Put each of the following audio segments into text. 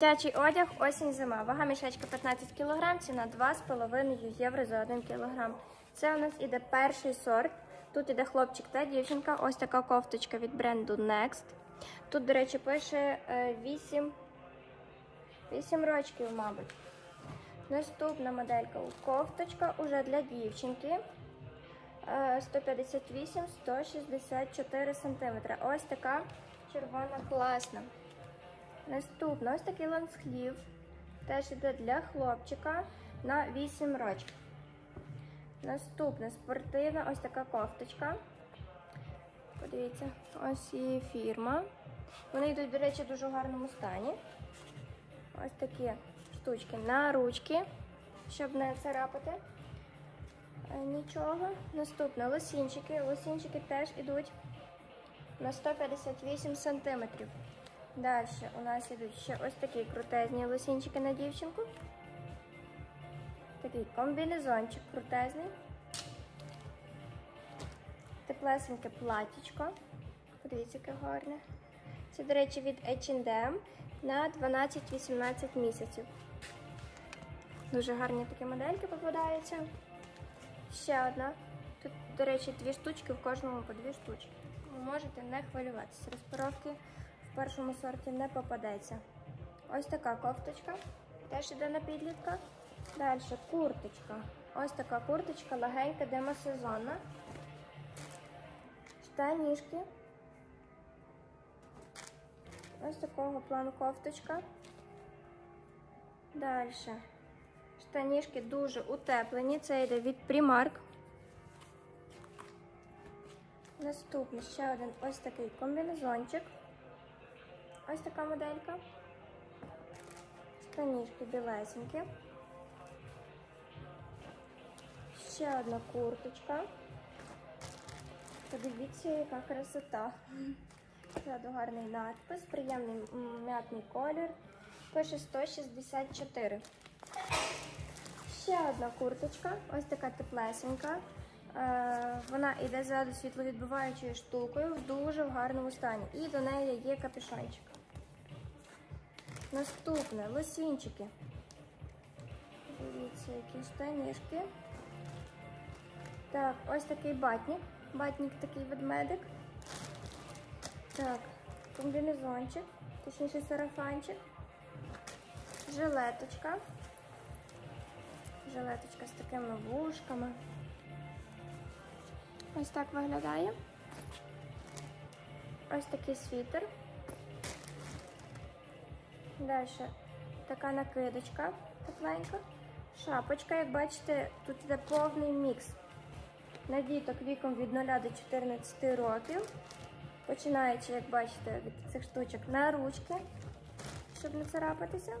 Дитячий одяг, осінь зима. Вага мішечка 15 кг, ціна 2,5 євро за 1 кг. Це у нас іде перший сорт. Тут іде хлопчик та дівчинка. Ось така кофточка від бренду Next. Тут, до речі, пише е, 8, 8 рочків, мабуть. Наступна моделька кофточка уже для дівчинки. Е, 158-164 см. Ось така червона класна. Наступна ось такий ланцхлів. Теж іде для хлопчика на 8 років. Наступна спортивна ось така кофточка. Подивіться, ось її фірма. Вони йдуть, до речі, в дуже гарному стані. Ось такі штучки на ручки, щоб не царапати е, нічого. Наступне лосінчики. Лосінчики теж йдуть на 158 сантиметрів. Далі у нас йдуть ще ось такі крутезні лосінчики на дівчинку. Такий комбінезончик крутезний. Теплесеньке платічко. Подивіться, яке гарне. Це, до речі, від H&M на 12-18 місяців. Дуже гарні такі модельки попадаються. Ще одна. Тут, до речі, дві штучки, в кожному по дві штучки. Ви можете не хвилюватися. Розпаровки першому сорті не попадеться. Ось така кофточка. Теж іде на підлітка. Далі курточка. Ось така курточка, легенька, демосезонна. Штанішки. Ось такого плану кофточка. Далі. Штанішки дуже утеплені. Це йде від Primark. Наступний ще один ось такий комбінезончик. Ось така моделька. Штанішки білесенькі. Ще одна курточка. Подивіться, яка красота. Ззаду гарний надпис, приємний м'ятний колір. Пише 164. Ще одна курточка, ось така теплесенька. Е, Вона йде ззаду світловідбиваючою штукою в дуже гарному стані. І до неї є капюшончик. Наступне лосінчики. Дивіться, які штанішки. Так, ось такий батник. Батник такий ведмедик. Так, комбінезончик, точніше сарафанчик, жилеточка. Жилеточка з такими вушками. Ось так виглядає. Ось такий світер. Далі така накидочка тепленька. Шапочка, як бачите, тут йде повний мікс. На діток віком від 0 до 14 років. Починаючи, як бачите, від цих штучок на ручки, щоб не царапатися,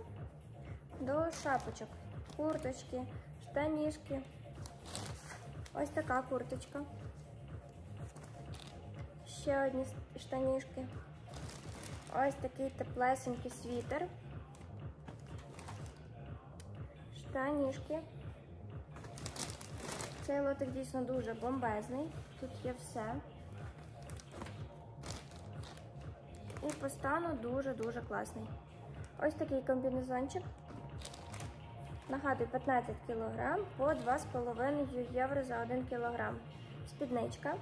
до шапочок, курточки, штанішки. Ось така курточка. Ще одні штанішки. Ось такий теплесенький світер. Штанішки. Цей лотик дійсно дуже бомбезний. Тут є все. І по стану дуже-дуже класний. Ось такий комбінезончик. Нагадую, 15 кг по 2,5 євро за 1 кг. Спідничка.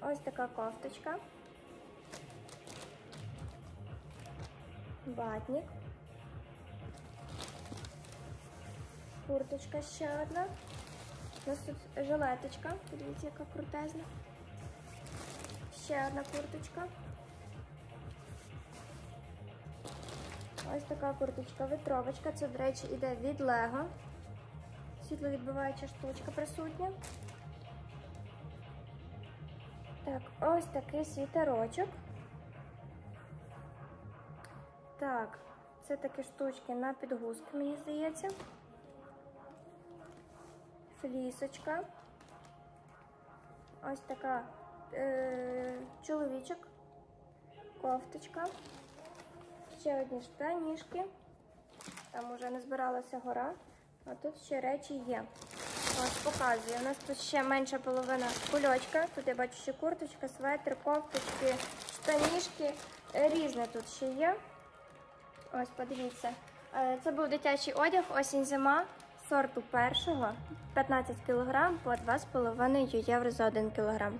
Ось така кофточка. Батник. Курточка ще одна. У нас тут жилеточка. Подивіться, яка крутезна. Ще одна курточка. Ось така курточка, витровочка. Це, до речі, іде від Лего. Світловідбиваюча штучка присутня. Так, ось такий світерочок. Так, це такі штучки на підгузки, мені здається. Флісочка. Ось така е, чоловічок, кофточка, ще одні штанішки. Там уже не збиралася гора, а тут ще речі є. Ось показую. У нас тут ще менша половина кульочка. Тут я бачу ще курточка, светр, кофточки, штанішки. Різне тут ще є. Ось, подивіться. Е, Це був дитячий одяг, осінь зима сорту першого, 15 кг по 2,5 євро за 1 кг.